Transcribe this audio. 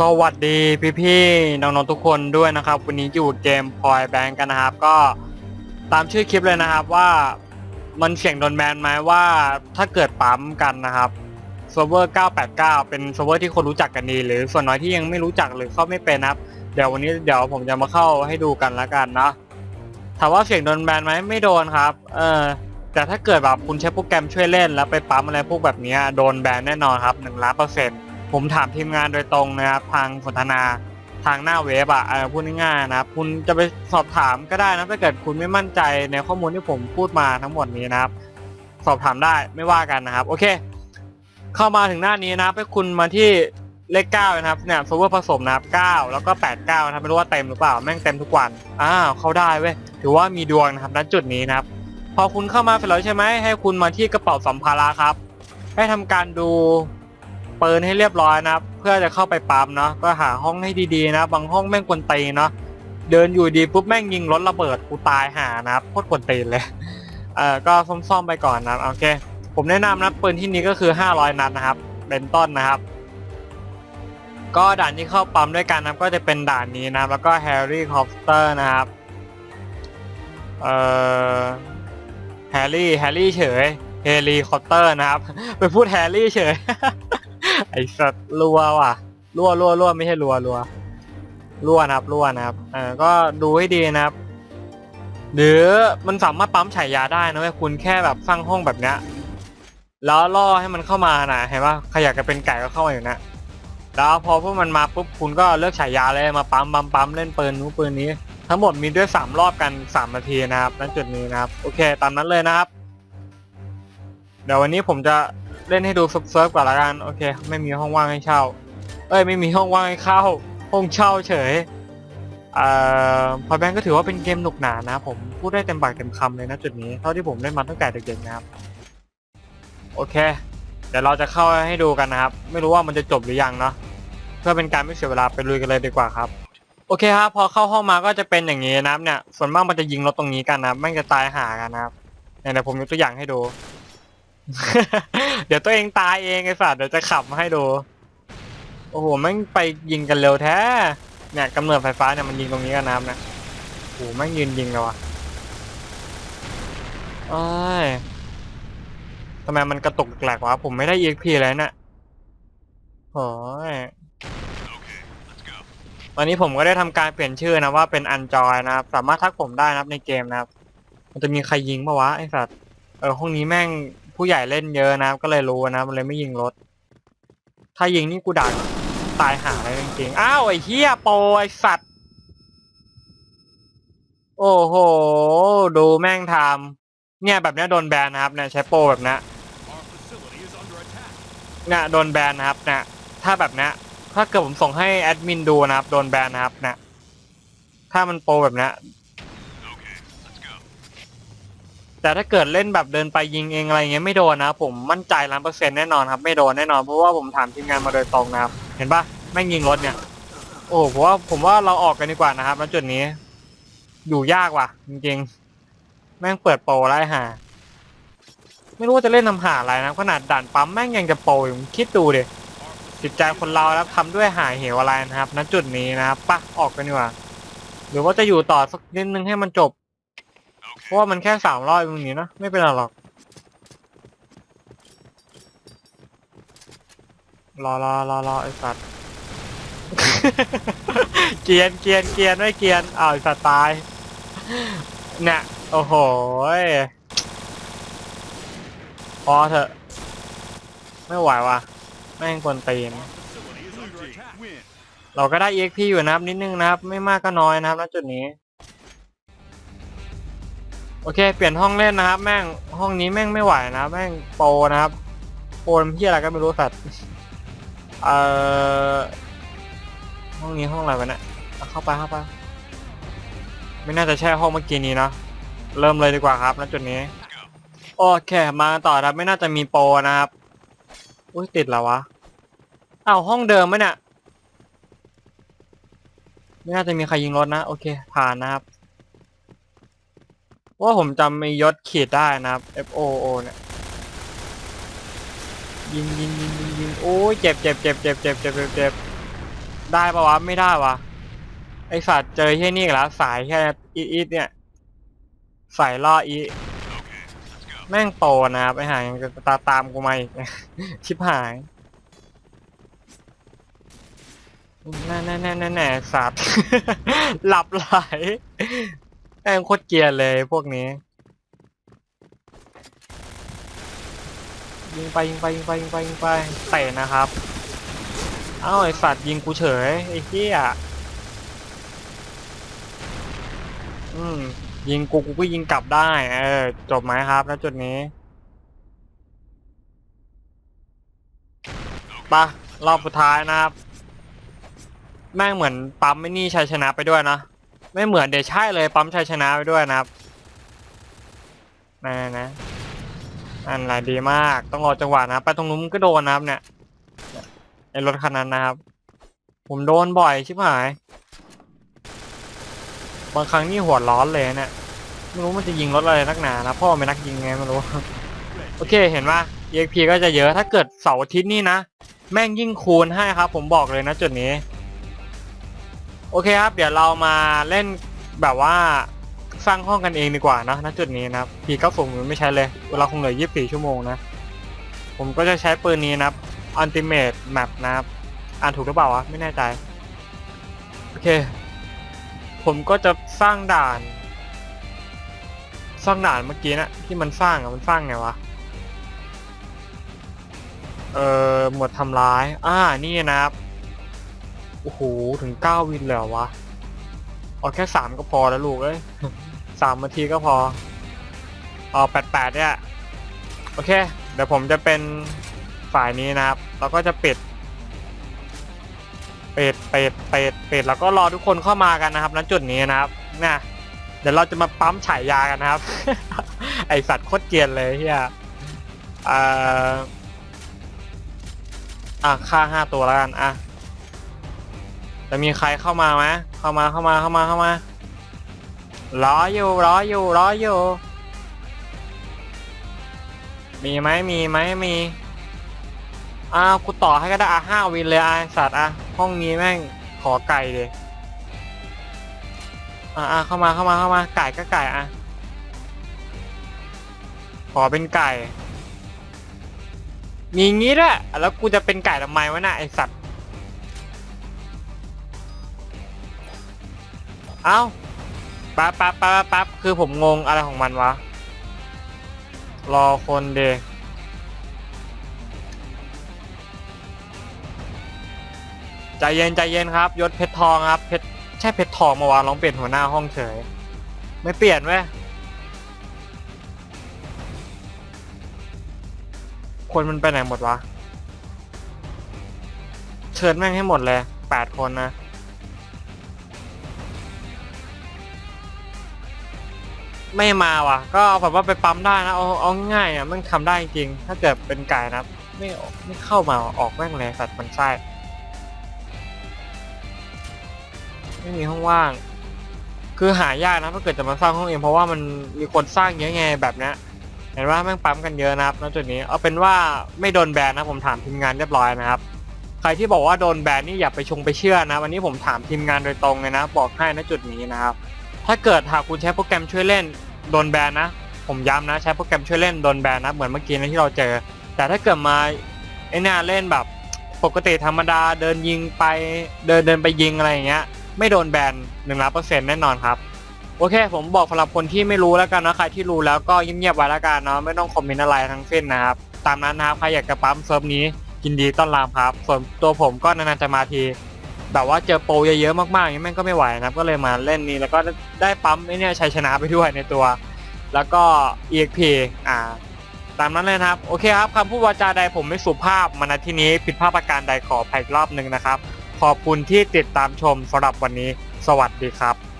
สวัสดีพี่ๆน้องๆทุกคนด้วยนะครับ วันนี้อยู่เกมพอยแบงกันนะครับ ก็ตามชื่อคลิปเลยนะครับว่ามันเสี่ยงโดนแบนไหมว่าถ้าเกิดปั๊มกันนะครับเซิร์ฟเวอร์ 989 เป็นเซิร์ฟเวอร์ที่คนรู้จักกันดีหรือส่วนน้อยที่ยังไม่รู้จักหรือเข้าไม่เป็นนะครับ เดี๋ยววันนี้เดี๋ยวผมจะมาเข้าให้ดูกันล้วกันนะถามว่าเสี่ยงโดนแบนไหมไม่โดนครับ เออแต่ถ้าเกิดแบบคุณใช้โปรแกรมช่วยเล่นแล้วไปปั๊มอะไรพวกแบบนี้โดนแบนแน่นอนครับหนึ่งล้านเปอร์เซ็นต์ ผมถามทีมงานโดยตรงนะครับ ทางสนทนาทางหน้าเว็บอะเออพูดง่ายๆนะครับ คุณจะไปสอบถามก็ได้นะถ้าเกิดคุณไม่มั่นใจในข้อมูลที่ผมพูดมาทั้งหมดนี้นะครับ สอบถามได้ไม่ว่ากันนะครับ โอเค เข้ามาถึงหน้านี้นะครับให้คุณมาที่เลขเก้านะครับเนี่ยโซเวอร์ผสมนะครับเก้าแล้วก็แปดเก้านะครับไม่รู้ว่าเต็มหรือเปล่าแม่งเต็มทุกวันอ้าวเข้าได้เว้ยถือว่ามีดวงนะครับณจุดนี้นะครับ พอคุณเข้ามาเสร็จแล้วใช่ไหมให้คุณมาที่กระเป๋าสัมภาระครับ ให้ทำการดู ปืนให้เรียบร้อยนะครับ เพื่อจะเข้าไปปั๊มเนาะก็หาห้องให้ดีๆนะ บางห้องแม่งกวนตีเนาะเดินอยู่ดีปุ๊บแม่งยิงรถระเบิดกูตายหานะครับโคตรกวนตีนเลยเอ่อก็ซ่อมๆไปก่อนนะโอเค ผมแนะนำนะปืนที่นี้ก็คือ 500 นัดนะครับเป็นต้นนะครับ ก็ด่านที่เข้าปั๊มด้วยกันนะก็จะเป็นด่านนี้นะแล้วก็แฮร์รี่คอปเตอร์นะครับเอ่อแฮร์รี่แฮร์รี่เฉยเฮลีคอปเตอร์นะครับ ไปพูดแฮร์รี่เฉย ไอสัตว์รัวว่ะรัวรัวรัวไม่ใช่รัวรัวรัวนะครับรัวนะครับเออก็ดูให้ดีนะครับ หรือมันสามารถปั๊มฉายาได้นะเว้ยคุณแค่แบบสร้างห้องแบบเนี้ยแล้วล่อให้มันเข้ามานะเห็นปะใครอยากจะเป็นไก่ก็เข้ามาอยู่นะแล้วพอพวกมันมาปุ๊บคุณก็เลือกฉายาเลยมาปั๊มปั๊มปั๊มเล่นปืนนู้ปืนนี้ ทั้งหมดมีด้วยสามรอบกันสามนาทีนะครับณจุดนี้นะครับ โอเค ตามนั้นเลยนะครับ เดี๋ยววันนี้ผมจะ เล่นให้ดูเซิร์ฟๆก่อนละกันโอเค ไม่มีห้องว่างให้เช่า เอ้ยไม่มีห้องว่างให้เข้า ห้องเช่าเฉยเอ่อพอแบงก็ถือว่าเป็นเกมหนุกหนานะผมพูดได้เต็มปากเต็มคำเลยนะจุดนี้เท่าที่ผมเล่นมาตั้งแต่เด็กๆนะครับ โอเค เดี๋ยวเราจะเข้าให้ดูกันนะครับ ไม่รู้ว่ามันจะจบหรือยังเนาะเพื่อเป็นการไม่เสียเวลาไปลุยกันเลยดีกว่าครับโอเคครับพอเข้าห้องมาก็จะเป็นอย่างนี้นะครับเนี่ยส่วนมากมันจะยิงรถตรงนี้กันนะครับแม่งจะตายหากันนะครับเนี่ยเดี๋ยวผมยกตัวอย่างให้ดู เดี๋ยวตัวเองตายเองไอ้สัตว์เดี๋ยวจะขับมาให้ดู โอ้โหแม่งไปยิงกันเร็วแท้ เนี่ยกำเนิดไฟฟ้าเนี่ยมันยิงตรงนี้กันนะครับนะโอ้โหแม่งยืนยิงเลยวะเอ้ยทำไมมันกระตุกแหลกวะผมไม่ได้ EXP เลยเนี่ยโอ้ยตอนนี้ผมก็ได้ทำการเปลี่ยนชื่อนะว่าเป็นอันจอยนะครับ สามารถทักผมได้นะครับในเกมนะครับ มันจะมีใครยิงปะวะไอสัตว์เออห้องนี้แม่ง ผู้ใหญ่เล่นเยอะนะก็เลยรู้นะมันเลยไม่ยิงรถ ถ้ายิงนี่กูด่าตายหาเลยจริงๆอ้าวไอ้เฮียโปไอ้สัตว์โอ้โห ดูแม่งทำเนี่ยแบบเนี้ยโดนแบนนะครับเนี่ยใช้โปแบบเนี้ยเนี่ยโดนแบนนะครับเนี่ยถ้าแบบเนี้ยถ้าเกิดผมส่งให้แอดมินดูนะครับโดนแบนนะครับเนี่ยถ้ามันโปแบบเนี้ย แต่ถ้าเกิดเล่นแบบเดินไปยิงเองอะไรเงี้ยไม่โดนนะ ผมมั่นใจล้านเปอร์เซ็นต์แน่นอนครับไม่โดนแน่นอนเพราะว่าผมถามทีมงานมาโดยตรงนะครับ เห็นปะแม่งยิงรถเนี่ย โอ้ผมว่าผมว่าเราออกกันดีกว่านะครับณจุดนี้ อยู่ยากว่ะ จริงๆ แม่งเปิดโปรไล่หาไม่รู้ว่าจะเล่นทำหาอะไรนะขนาดด่านปั๊มแม่งยังจะโปรอยู่คิดดูดิจิตใจคนเราแล้วทำด้วยหาเหวอะไรนะครับณจุดนี้นะครับปะออกกันดีกว่า หรือว่าจะอยู่ต่อสักนิดนึงให้มันจบ เพราะว่ามันแค่สามร้อบตรงนี้นะ ไม่เป็นไรหรอก รอรอรอรอไอสัตว์ เกียนเกียนเกียนไม่เกียนอ้าวไอสัตว์ตาย เนี่ย โอ้โหพอเถอะ ไม่ไหวว่ะแม่งกวนตีนเราก็ได้ EXP อยู่นะครับนิดนึงนะครับ ไม่มากก็น้อยนะครับณจุดนี้ โอเค เปลี่ยนห้องเล่นนะครับ แม่งห้องนี้แม่งไม่ไหวนะแม่งโปรนะครับโปรที่อะไรก็ไม่รู้สัตว์เอ่อห้องนี้ห้องอะไรวะเนี่ยเข้าไปเข้าไปไม่น่าจะใช่ห้องเมื่อกี้นี้เนาะเริ่มเลยดีกว่าครับณจุดนี้โอเค มาต่อครับไม่น่าจะมีโปรนะครับอุ้ยติดแล้ววะอ้าวห้องเดิมไหมเนี่ยไม่น่าจะมีใครยิงรถนะ โอเค ผ่านนะครับ ว่าผมจำมียศขีดได้นะครับ F O O เนี่ยยิงยิงยิงยิงยิงโอ้ยเจ็บเจ็บเจ็บเจ็บเจ็บเจ็บเจ็บเจ็บได้ปะวะไม่ได้วะไอสัตว์เจอแค่นี้แล้วสายแค่อีอีทเนี่ยสายล่ออีแม่งโตนะครับไอหายังจะตาตามกูมาอีกชิบหายแน่แน่แน่แน่แน่สัตว์หลับไหล แม่งโคตรเกียร์เลยพวกนี้ ยิงไปยิงไปยิงไปยิงไปยิงไปเตะนะครับ เอ้าไอสัตว์ยิงกูเฉยไอ้เหี้ยอืมยิงกูกูก็ยิงกลับได้ เออ จบไหมครับณจุดนี้ปะรอบสุดท้ายนะครับ แม่งเหมือนปั๊มไม่นี่ชัยชนะไปด้วยนะ ไม่เหมือนเดี๋ยวใช่เลยปั๊มชัยชนะไปด้วยนะครับนะนะอันไรดีมาก ต้องรอจังหวะนะ ไปตรงนู้นก็โดนนะครับ เนี่ยไอรถคันนั้นนะครับ ผมโดนบ่อยชิบหาย บางครั้งนี่หัวร้อนเลยเนี่ยไม่รู้มันจะยิงรถอะไรนักหนานะพ่อเป็นนักยิงไงไม่รู้ โอเคเห็นว่า EXP ก็จะเยอะถ้าเกิดเสาร์อาทิตย์นี่นะ แม่งยิ่งคูณให้ครับ ผมบอกเลยนะจุดนี้ โอเคครับ เดี๋ยวเรามาเล่นแบบว่าสร้างห้องกันเองดีกว่านะณจุดนี้นะครับพีก็ผมไม่ใช้เลยเวลาคงเหลือ 24 ชั่วโมงนะ ผมก็จะใช้ปืนนี้นะครับ Ultimate Map นะครับอ่านถูกหรือเปล่าวะไม่แน่ใจ โอเค ผมก็จะสร้างด่าน สร้างด่านเมื่อกี้นะที่มันสร้างอะมันสร้างไงวะเอ่อหมวดทำร้าย อ่า นี่นะครับ โอ้โห ถึงเก้าวินเลยเหรอวะ เอาแค่สามก็พอแล้วลูกเอ้ย สามนาทีก็พอ เอาแปดแปดเนี่ย โอเค เดี๋ยวผมจะเป็นฝ่ายนี้นะครับ แล้วก็จะปิด ปิดปิดปิดปิดแล้วก็รอทุกคนเข้ามากันนะครับณจุดนี้นะครับนะเดี๋ยวเราจะมาปั๊มฉายยากันนะครับ ไอสัตว์โคตรเกรียนเลยเฮียเอ่ออะค่าห้าตัวแล้วกันอะ จะมีใครเข้ามาไหมเข้ามาเข้ามาเข้ามาเข้ามารออยู่รออยู่รออยู่ มีไหมมีไหมมีอ้าวกูต่อให้ก็ได้อะห้าวินเลยอะไอสัตว์อะห้องนี้แม่งขอไก่เลยอะอะเข้ามาเข้ามาเข้ามาไก่ก็ไก่อะขอเป็นไก่ มีงี้ด้วยแล้วกูจะเป็นไก่ทำไมวะน่ะไอสัตว์ เอ้าแป๊บแป๊บแป๊บแป๊บคือผมงงอะไรของมันวะ รอคนเดใจเย็นใจเย็นครับ ยศเพชรทองครับเพชรใช่เพชรทองมาวางลองเปลี่ยนหัวหน้าห้องเฉย ไม่เปลี่ยนเว้ยคนมันไปไหนหมดวะ เชิญแม่งให้หมดเลยแปดคนนะ ไม่มาว่ะ ก็เอาแบบว่าไปปั๊มได้นะเอาเอาง่ายๆอะมันทำได้จริง ถ้าเกิดเป็นไก่นะ ไม่ไม่เข้ามาออกแม่งเลยสัตว์มันไส้ไม่มีห้องว่าง คือหายากนะถ้าเกิดจะมาสร้างห้องเองเพราะว่ามันมีคนสร้างเยอะไงแบบเนี้ยเห็นว่าแม่งปั๊มกันเยอะนะครับณจุดนี้เอาเป็นว่าไม่โดนแบนนะผมถามทีมงานเรียบร้อยนะครับ ใครที่บอกว่าโดนแบนนี่อย่าไปชงไปเชื่อนะ วันนี้ผมถามทีมงานโดยตรงเลยนะ บอกให้ณจุดนี้นะครับ ถ้าเกิดหากคุณใช้โปรแกรมช่วยเล่นโดนแบนนะ ผมย้ำนะใช้โปรแกรมช่วยเล่นโดนแบนนะเหมือนเมื่อกี้นะที่เราเจอ แต่ถ้าเกิดมาไอ้นี่เล่นแบบปกติธรรมดาเดินยิงไปเดินเดินไปยิงอะไรอย่างเงี้ย ไม่โดนแบนหนึ่งร้อยเปอร์เซ็นต์แน่นอนครับโอเค ผมบอกสำหรับคนที่ไม่รู้แล้วกันนะใครที่รู้แล้วก็เงียบๆไว้แล้วกันเนาะไม่ต้องคอมเมนต์อะไรทั้งสิ้นนะครับตามนั้นนะครับใครอยากจะปั๊มเซิร์ฟนี้ยินดีต้อนรับครับ ส่วนตัวผมก็นานๆจะมาที แบบว่าเจอโปรเยอะๆมากๆอย่างนี้แม่งก็ไม่ไหวนะครับก็เลยมาเล่นนี้แล้วก็ได้ปั๊มไอ้นี่ชัยชนะไปด้วยในตัว แล้วก็ EXP อ่าตามนั้นเลยนะครับ โอเคครับคำพูดวาจาใดผมไม่สุภาพมาณที่นี้ผิดพลาดประการใดขออภัยรอบหนึ่งนะครับ ขอบคุณที่ติดตามชมสำหรับวันนี้ สวัสดีครับ